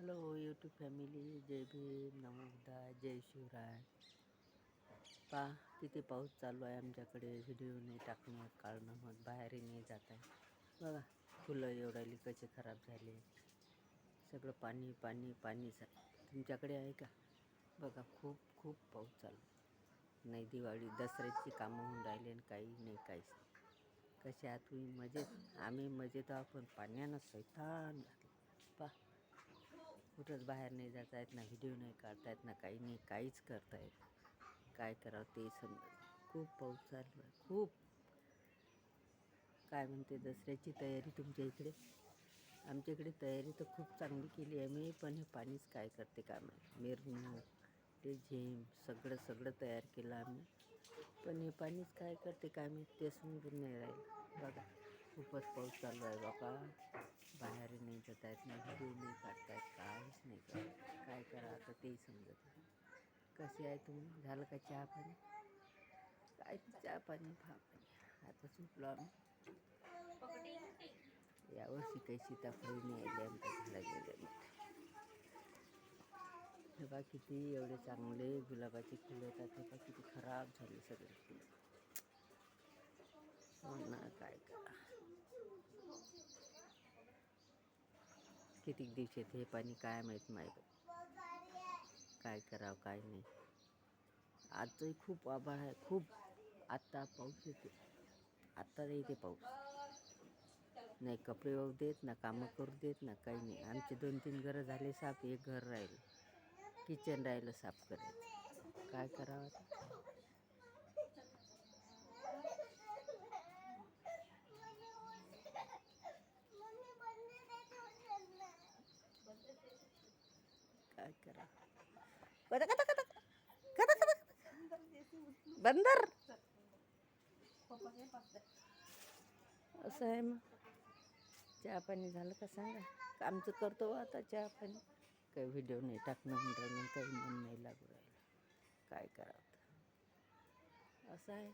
Hello YouTube family जय भीम. नमोदा जय शिवराय. पा किती पाऊस चालू आहे आमच्याकडे. व्हिडिओ नाही टाकणं काढणं मग बाहेरही नाही जात आहे. बघा फुलं एवढाली कसे खराब झाले. सगळं पाणी पाणी पाणी तुमच्याकडे आहे का? बघा खूप खूप पाऊस चालू. नाही दिवाळी दसऱ्याची कामं होऊन राहिले आणि काही नाही काहीच नाही. कसे आहात तुम्ही? मजेत? आम्ही मजेत आहोत पण पाण्यानं सैतान घातलं कुठंच बाहेर नाही जाता येत ना व्हिडिओ नाही काढता येत ना काही नाही काहीच करता येत. काय करावं ते समजत खूप पाऊस चालू आहे खूप. काय म्हणते दसऱ्याची तयारी तुमच्या इकडे? आमच्या इकडे तयारी तर खूप चांगली केली आहे मी पण हे पाणीच काय करते काय माहिती. मिरवणूक ते झेम सगळं सगळं तयार केलं आम्ही. पण हे पाणीच काय करते काय माहिती ते समजून नाही राहील. बघा खूपच पाऊस चालू आहे बाबा. बाहेर नाही जाता येत नाही व्हिडिओ नाही काढतायत काहीच नाही करत. काय करा आता तेही समजत नाही. कसे आहे तुम्ही झालं का चहा पाणी? काय चहा पाणी फा पाणी. आता सुटलो आम्ही. यावर्षी काही सीताफळ नाही आले आमच्या झाडामध्ये हे बा किती एवढे चांगले गुलाबाचे फुलं येतात. हे बा किती खराब झाले सगळे फुलं. हो ना काय करा. कितीक येते हे पाणी काय माहीत नाही काय करावं काय नाही. आजही खूप आभाळ आहे. खूप आत्ता पाऊस येते. आत्ता येते पाऊस. नाही कपडे वाहू देत ना कामं करू देत ना काही नाही. आमचे दोन तीन घरं झाले साफ एक घर राहिलं. किचन राहिलं साफ करायचं. काय करावं काय करा? कदा कदा कदा कदा कदा बंदर. असं आहे मग. चहा पाणी झालं का सांगा? आमचं करतो आता चहा पाणी. काही व्हिडिओ नाही टाकणं म्हणून काही मन नाही लागू राहिलं. काय करावं? असं आहे.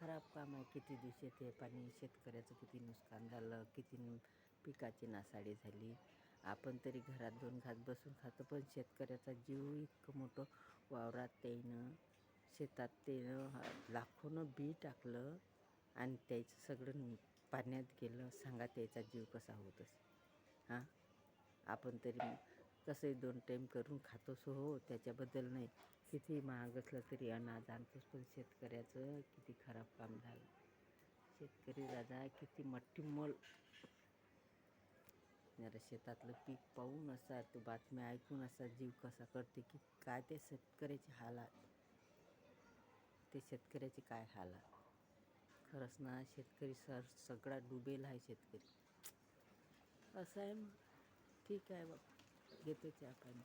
खराब काम आहे. किती दिवसात हे पाणी शेतकऱ्याचं किती नुकसान झालं? किती पिकाची नासाडी झाली. आपण तरी घरात दोन घात बसून खातो पण शेतकऱ्याचा जीव इतकं मोठं वावरात त्यानं शेतात त्यानं लाखोनं बी टाकलं आणि त्याचं सगळं पाण्यात गेलं. सांगा त्याचा जीव कसा होत असे हां? आपण तरी कसंही दोन टाईम करून खातोस हो त्याच्याबद्दल नाही. किती महाग असलं तरी अनाज आणतोच पण शेतकऱ्याचं किती खराब काम झालं. शेतकरी राजा किती मट्टी असणाऱ्या शेतातलं पीक पाहून असा तो बातम्या ऐकून असा जीव कसा करते की काय ते शेतकऱ्याचे हालात? ते शेतकऱ्याचे काय हालात? खरंच ना शेतकरी सर सगळा डुबेल आहे शेतकरी. असं आहे मग. ठीक आहे बाबा. घेतो चहा पाणी.